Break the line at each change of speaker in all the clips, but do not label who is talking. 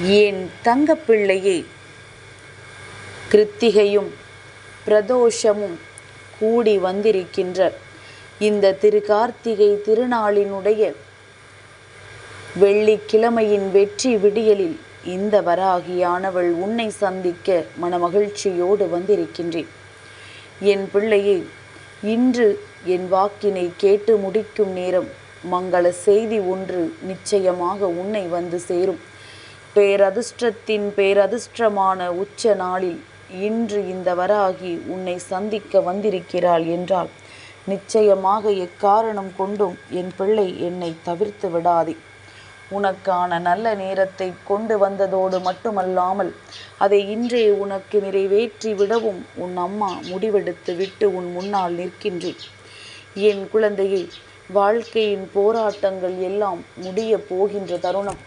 என் தங்கப்பிள்ளையே? கிருத்திகையும் பிரதோஷமும் கூடி வந்திருக்கின்ற இந்த திருகார்த்திகை திருநாளினுடைய வெள்ளிக்கிழமையின் வெற்றி விடியலில் இந்த வராகியானவள் உன்னை சந்திக்க மனமகிழ்ச்சியோடு வந்திருக்கின்றேன். என் பிள்ளையே இன்று என் வாக்கினை கேட்டு முடிக்கும் நேரம் மங்கள செய்தி ஒன்று நிச்சயமாக உன்னை வந்து சேரும். பேரதிர்ஷ்டத்தின் பேரதிர்ஷ்டமான உச்ச நாளில் இன்று இந்த வராகி உன்னை சந்திக்க வந்திருக்கிறாள் என்றால் நிச்சயமாக எக்காரணம் கொண்டும் என் பிள்ளை என்னை தவிர்த்து விடாதே. உனக்கான நல்ல நேரத்தை கொண்டு வந்ததோடு மட்டுமல்லாமல் அதை இன்றே உனக்கு நிறைவேற்றி விடவும் உன் அம்மா முடிவெடுத்து விட்டு உன் முன்னால் நிற்கின்றேன். என் குழந்தையை வாழ்க்கையின் போராட்டங்கள் எல்லாம் முடிய போகின்ற தருணம்.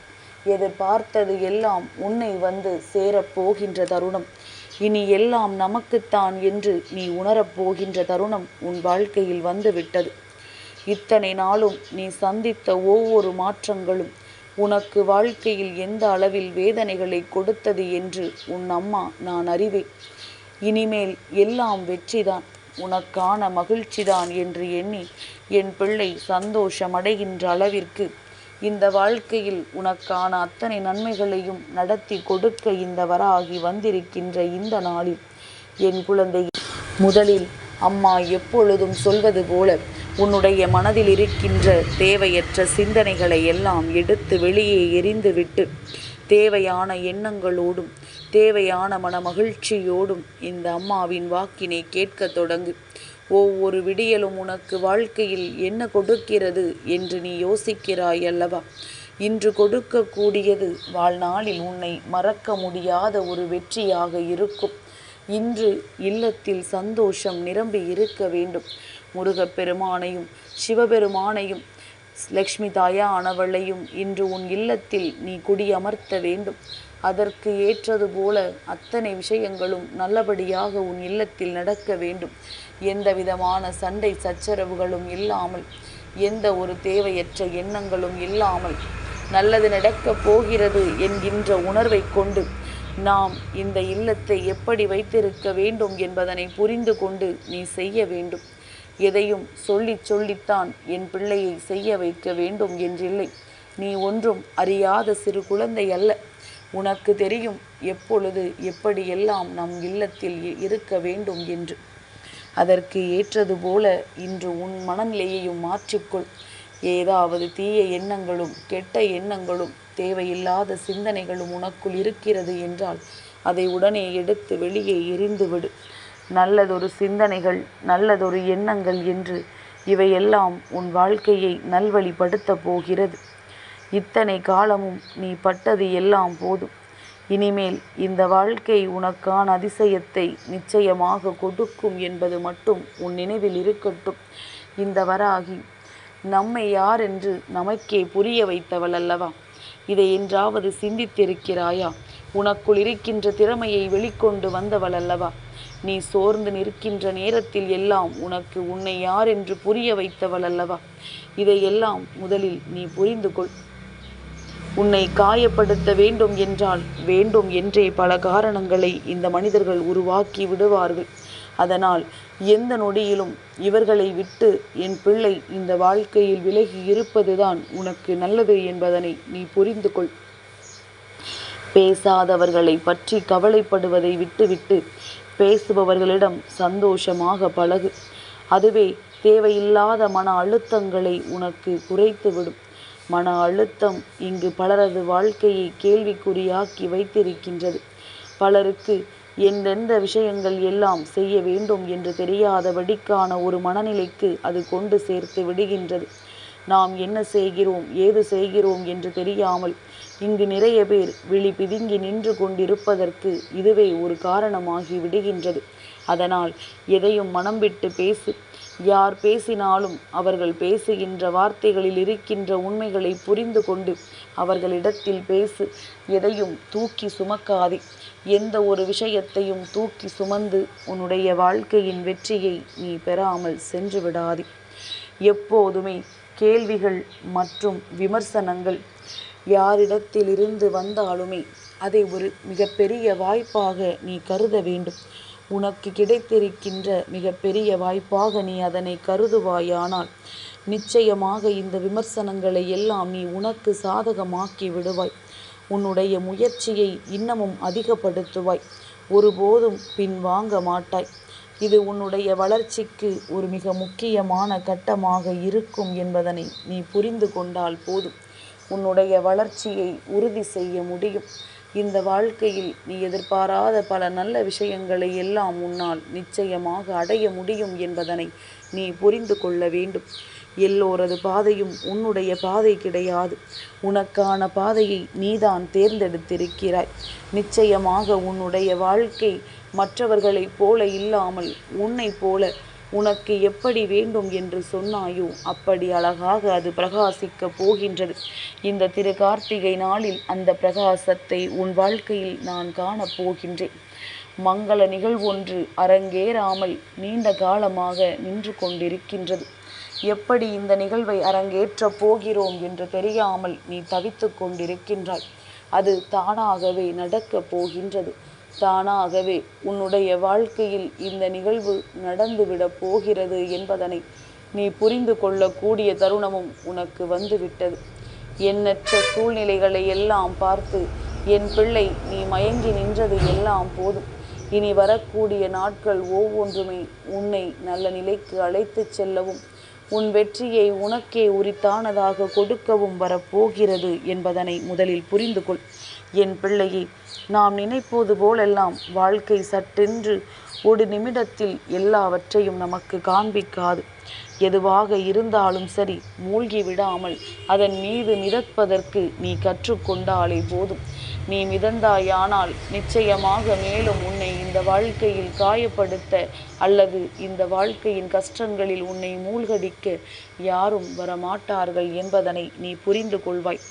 எதிர்பார்த்தது எல்லாம் உன்னை வந்து சேரப் போகின்ற தருணம். இனி எல்லாம் நமக்குத்தான் என்று நீ உணரப் போகின்ற தருணம் உன் வாழ்க்கையில் வந்துவிட்டது. இத்தனை நாளும் நீ சந்தித்த ஒவ்வொரு மாற்றங்களும் உனக்கு வாழ்க்கையில் எந்த அளவில் வேதனைகளை கொடுத்தது என்று உன் அம்மா நான் அறிவேன். இனிமேல் எல்லாம் வெற்றிதான் உனக்கான மகிழ்ச்சிதான் என்று எண்ணி என் பிள்ளை சந்தோஷமடைகின்ற அளவிற்கு இந்த வாழ்க்கையில் உனக்கான அத்தனை நன்மைகளையும் நடத்தி கொடுக்க இந்த வராகி வந்திருக்கின்ற இந்த நாளில் என் குழந்தை. முதலில் அம்மா எப்பொழுதும் சொல்வது போல உன்னுடைய மனதில் இருக்கின்ற தேவையற்ற சிந்தனைகளை எல்லாம் எடுத்து வெளியே எரிந்துவிட்டு தேவையான எண்ணங்களோடும் தேவையான மன மகிழ்ச்சியோடும் இந்த அம்மாவின் வாக்கினை கேட்க தொடங்கு. ஒவ்வொரு விடியலும் உனக்கு வாழ்க்கையில் என்ன கொடுக்கிறது என்று நீ யோசிக்கிறாய் அல்லவா இன்று கொடுக்கக்கூடியது வாழ்நாளில் உன்னை மறக்க முடியாத ஒரு வெற்றியாக இருக்கும். இன்று இல்லத்தில் சந்தோஷம் நிரம்பி இருக்க வேண்டும். முருகப்பெருமானையும் சிவபெருமானையும் லக்ஷ்மி தாயானவளையும் இன்று உன் இல்லத்தில் நீ குடியமர்த்த வேண்டும். அதற்கு ஏற்றது போல அத்தனை விஷயங்களும் நல்லபடியாக உன் இல்லத்தில் நடக்க வேண்டும். எந்த விதமான சண்டை சச்சரவுகளும் இல்லாமல் எந்த ஒரு தேவையற்ற எண்ணங்களும் இல்லாமல் நல்லது நடக்கப் போகிறது என்கின்ற உணர்வை கொண்டு நாம் இந்த இல்லத்தை எப்படி வைத்திருக்க வேண்டும் என்பதனை புரிந்து கொண்டு நீ செய்ய வேண்டும். எதையும் சொல்லி சொல்லித்தான் என் பிள்ளையை செய்ய வைக்க வேண்டும் என்றில்லை. நீ ஒன்றும் அறியாத சிறு குழந்தை அல்ல. உனக்கு தெரியும் எப்பொழுது எப்படியெல்லாம் நம் இல்லத்தில் இருக்க வேண்டும் என்று. அதற்கு ஏற்றது போல இன்று உன் மனநிலையையும் மாற்றிக்கொள். ஏதாவது தீய எண்ணங்களும் கெட்ட எண்ணங்களும் தேவையில்லாத சிந்தனைகளும் உனக்குள் இருக்கிறது என்றால் அதை உடனே எடுத்து வெளியே எரிந்துவிடு நல்லதொரு சிந்தனைகள் நல்லதொரு எண்ணங்கள் என்று இவையெல்லாம் உன் வாழ்க்கையை நல்வழிப்படுத்தப் போகிறது. இத்தனை காலமும் நீ பட்டது எல்லாம் போதும். இனிமேல் இந்த வாழ்க்கை உனக்கான அதிசயத்தை நிச்சயமாக கொடுக்கும் என்பது மட்டும் உன் நினைவில் இருக்கட்டும். இந்த வராகி நம்மை யார் என்று நமக்கே புரிய வைத்தவள் அல்லவா? இதை என்றாவது சிந்தித்திருக்கிறாயா? உனக்குள் இருக்கின்ற திறமையை வெளிக்கொண்டு வந்தவள் அல்லவா? நீ சோர்ந்து நிற்கின்ற நேரத்தில் எல்லாம் உனக்கு உன்னை யார் என்று புரிய வைத்தவள் அல்லவா? இதையெல்லாம் முதலில் நீ புரிந்து கொள் உன்னை காயப்படுத்த வேண்டும் என்றால் வேண்டும் என்றே பல காரணங்களை இந்த மனிதர்கள் உருவாக்கி விடுவார்கள். அதனால் எந்த நொடியிலும் இவர்களை விட்டு என் பிள்ளை இந்த வாழ்க்கையில் விலகி இருப்பதுதான் உனக்கு நல்லது என்பதனை நீ புரிந்து கொள். பேசாதவர்களை பற்றி கவலைப்படுவதை விட்டுவிட்டு பேசுபவர்களிடம் சந்தோஷமாக பழகு. அதுவே தேவையில்லாத மன அழுத்தங்களை உனக்கு குறைத்துவிடும். மன அழுத்தம் இங்கு பலரது வாழ்க்கையை கேள்விக்குறியாக்கி வைத்திருக்கின்றது. பலருக்கு எந்தெந்த விஷயங்கள் எல்லாம் செய்ய வேண்டும் என்று தெரியாதபடிக்கான ஒரு மனநிலைக்கு அது கொண்டு சேர்த்து விடுகின்றது. நாம் என்ன செய்கிறோம் ஏது செய்கிறோம் என்று தெரியாமல் இங்கு நிறைய பேர் விழி பிதுங்கி நின்று கொண்டிருப்பதற்கு இதுவே ஒரு காரணமாகி விடுகின்றது. அதனால் எதையும் மனம் விட்டு பேசு யார் பேசினாலும் அவர்கள் பேசுகின்ற வார்த்தைகளில் இருக்கின்ற உண்மைகளை புரிந்து கொண்டு அவர்களிடத்தில் பேசு எதையும் தூக்கி சுமக்காதே. எந்த ஒரு விஷயத்தையும் தூக்கி சுமந்து உன்னுடைய வாழ்க்கையின் வெற்றியை நீ பெறாமல் சென்று விடாதே. எப்போதுமே கேள்விகள் மற்றும் விமர்சனங்கள் யாரிடத்திலிருந்து வந்தாலுமே அதை ஒரு மிகப்பெரிய வாய்ப்பாக நீ கருத வேண்டும். உனக்கு கிடைத்திருக்கின்ற மிகப்பெரிய வாய்ப்பாக நீ அதனை கருதுவாயானால் நிச்சயமாக இந்த விமர்சனங்களை எல்லாம் நீ உனக்கு சாதகமாக்கி விடுவாய். உன்னுடைய முயற்சியை இன்னமும் அதிகப்படுத்துவாய். ஒருபோதும் பின்வாங்க மாட்டாய். இது உன்னுடைய வளர்ச்சிக்கு ஒரு மிக முக்கியமான கட்டமாக இருக்கும் என்பதனை நீ புரிந்து கொண்டால் போதும். உன்னுடைய வளர்ச்சியை உறுதி செய்ய முடியும். இந்த வாழ்க்கையில் நீ எதிர்பாராத பல நல்ல விஷயங்களை எல்லாம் உன்னால் நிச்சயமாக அடைய முடியும் என்பதனை நீ புரிந்து கொள்ள வேண்டும். எல்லோரது பாதையும் உன்னுடைய பாதை கிடையாது. உனக்கான பாதையை நீதான் தேர்ந்தெடுத்திருக்கிறாய். நிச்சயமாக உன்னுடைய வாழ்க்கை மற்றவர்களைப் போல இல்லாமல் உன்னை போல உனக்கு எப்படி வேண்டும் என்று சொன்னாயோ அப்படி அழகாக அது பிரகாசிக்க போகின்றது. இந்த திரு கார்த்திகை நாளில் அந்த பிரகாசத்தை உன் வாழ்க்கையில் நான் காணப் போகின்றேன். மங்கள நிகழ்வொன்று அரங்கேறாமல் நீண்ட காலமாக நின்று கொண்டிருக்கின்றது. எப்படி இந்த நிகழ்வை அரங்கேற்றப் போகிறோம் என்று தெரியாமல் நீ தவித்து கொண்டிருக்கின்றாய். அது தானாகவே நடக்கப் போகின்றது. தானாகவே உன்னுடைய வாழ்க்கையில் இந்த நிகழ்வு நடந்துவிடப் போகிறது என்பதனை நீ புரிந்து கொள்ளக்கூடிய தருணமும் உனக்கு வந்துவிட்டது. எண்ணற்ற சூழ்நிலைகளை எல்லாம் பார்த்து என் பிள்ளை நீ மயங்கி நின்றது எல்லாம் போதும். இனி வரக்கூடிய நாட்கள் ஒவ்வொன்றுமே உன்னை நல்ல நிலைக்கு அழைத்துச் செல்லவும் உன் வெற்றியை உனக்கே உரித்தானதாக கொடுக்கவும் வரப்போகிறது என்பதனை முதலில் புரிந்து கொள். என் பிள்ளையே நாம் நினைப்பது போலெல்லாம் வாழ்க்கை சட்டென்று ஒரு நிமிடத்தில் எல்லாவற்றையும் நமக்கு காண்பிக்காது. எதுவாக இருந்தாலும் சரி மூழ்கி விடாமல் அதன் மீது மிதப்பதற்கு நீ கற்றுக்கொண்டாலே போதும். நீ மிதந்தாயானால் நிச்சயமாக மேலும் உன்னை இந்த வாழ்க்கையில் காயப்படுத்த அல்லது இந்த வாழ்க்கையின் கஷ்டங்களில் உன்னை மூழ்கடிக்க யாரும் வரமாட்டார்கள் என்பதனை நீ புரிந்து கொள்வாய்.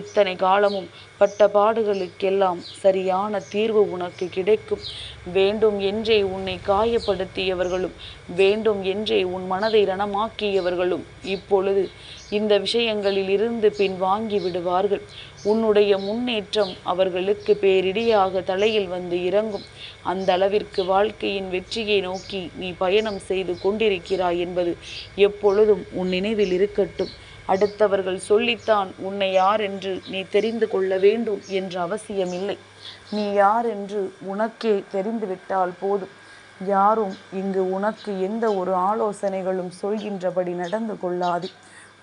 இத்தனை காலமும் பட்ட பாடுகளுக்கெல்லாம் சரியான தீர்வு உனக்கு கிடைக்கும். வேண்டும் என்றே உன்னை காயப்படுத்தியவர்களும் வேண்டும் என்றே உன் மனதை ரணமாக்கியவர்களும் இப்பொழுது இந்த விஷயங்களில் இருந்து பின் வாங்கி விடுவார்கள். உன்னுடைய முன்னேற்றம் அவர்களுக்கு பேரிடியாக தலையில் வந்து இறங்கும். அந்த அளவிற்கு வாழ்க்கையின் வெற்றியை நோக்கி நீ பயணம் செய்து கொண்டிருக்கிறாய் என்பது எப்பொழுதும் உன் நினைவில் இருக்கட்டும். அடுத்தவர்கள் சொல்லித்தான் உன்னை யார் என்று நீ தெரிந்து கொள்ள வேண்டும் என்ற அவசியமில்லை. நீ யார் என்று உனக்கே தெரிந்துவிட்டால் போதும். யாரும் இங்கு உனக்கு எந்த ஒரு ஆலோசனைகளும் சொல்கின்றபடி நடந்து கொள்ளாது.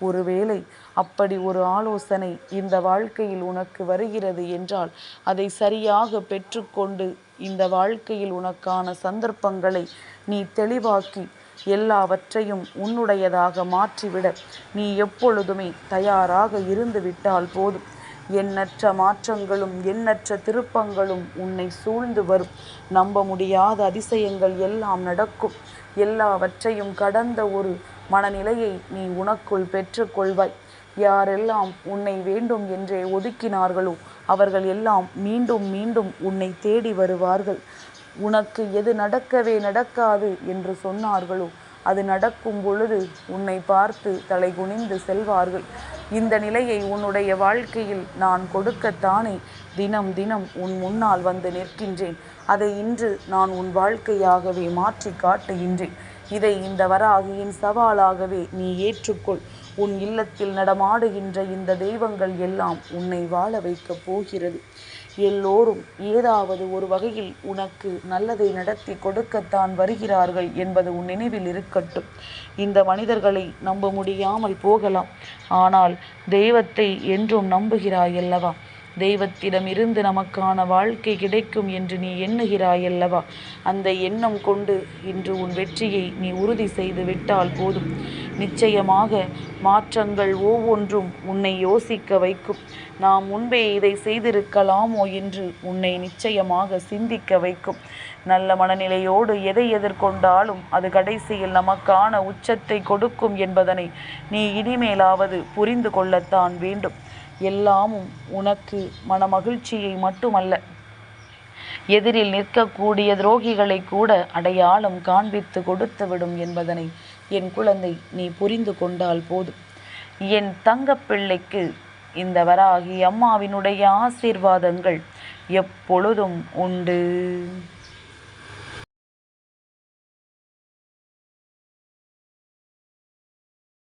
ஒருவேளை அப்படி ஒரு ஆலோசனை இந்த வாழ்க்கையில் உனக்கு வருகிறது என்றால் அதை சரியாக பெற்றுக்கொண்டு இந்த வாழ்க்கையில் உனக்கான சந்தர்ப்பங்களை நீ தெளிவாக்கி எல்லாவற்றையும் உன்னுடையதாக மாற்றிவிட. நீ எப்பொழுதுமே தயாராக இருந்து விட்டால் போதும். எண்ணற்ற மாற்றங்களும் எண்ணற்ற திருப்பங்களும் உன்னை சூழ்ந்து வரும். நம்ப முடியாத அதிசயங்கள் எல்லாம் நடக்கும். எல்லாவற்றையும் கடந்த ஒரு மனநிலையை நீ உனக்குள் பெற்றுக்கொள்வாய். யாரெல்லாம் உன்னை வேண்டும் என்றே ஒதுக்கினார்களோ அவர்கள் எல்லாம் மீண்டும் மீண்டும் உன்னை தேடி வருவார்கள். உனக்கு எது நடக்கவே நடக்காது என்று சொன்னார்களோ அது நடக்கும் பொழுது உன்னை பார்த்து தலை குனிந்து செல்வார்கள். இந்த நிலையை உன்னுடைய வாழ்க்கையில் நான் கொடுக்கத்தானே தினம் தினம் உன் முன்னால் வந்து நிற்கின்றேன். அதை இன்று நான் உன் வாழ்க்கையாகவே மாற்றி காட்டுகின்றேன். இதை இந்த வராகியின் சவாலாகவே நீ ஏற்றுக்கொள். உன் இல்லத்தில் நடமாடுகின்ற இந்த தெய்வங்கள் எல்லாம் உன்னை வாழ வைக்கப் போகிறது. எல்லோரும் ஏதாவது ஒரு வகையில் உனக்கு நல்லதை நடத்தி கொடுக்கத்தான் வருகிறார்கள் என்பது உன் நினைவில் இருக்கட்டும். இந்த மனிதர்களை நம்ப முடியாமல் போகலாம். ஆனால் தெய்வத்தை என்றும் நம்புகிறாய் அல்லவா தெய்வத்திடமிருந்து நமக்கான வாழ்க்கை கிடைக்கும் என்று நீ எண்ணுகிறாயல்லவா? அந்த எண்ணம் கொண்டு இன்று உன் வெற்றியை நீ உறுதி செய்து விட்டால் போதும். நிச்சயமாக மாற்றங்கள் ஒவ்வொன்றும் உன்னை யோசிக்க வைக்கும். நாம் முன்பே இதை செய்திருக்கலாமோ என்று உன்னை நிச்சயமாக சிந்திக்க வைக்கும். நல்ல மனநிலையோடு எதை எதிர்கொண்டாலும் அது கடைசியில் நமக்கான உச்சத்தை கொடுக்கும் என்பதனை நீ இனிமேலாவது புரிந்து கொள்ளத்தான் வேண்டும். எல்லாமும் உனக்கு மனமகிழ்ச்சியை மட்டுமல்ல எதிரில் நிற்கக்கூடிய துரோகிகளை கூட அடையாளம் காண்பித்து கொடுத்துவிடும் என்பதனை என் குழந்தை நீ புரிந்து கொண்டால் போதும். என் தங்கப்பிள்ளைக்கு இந்த வராகி அம்மாவினுடைய ஆசீர்வாதங்கள் எப்பொழுதும் உண்டு.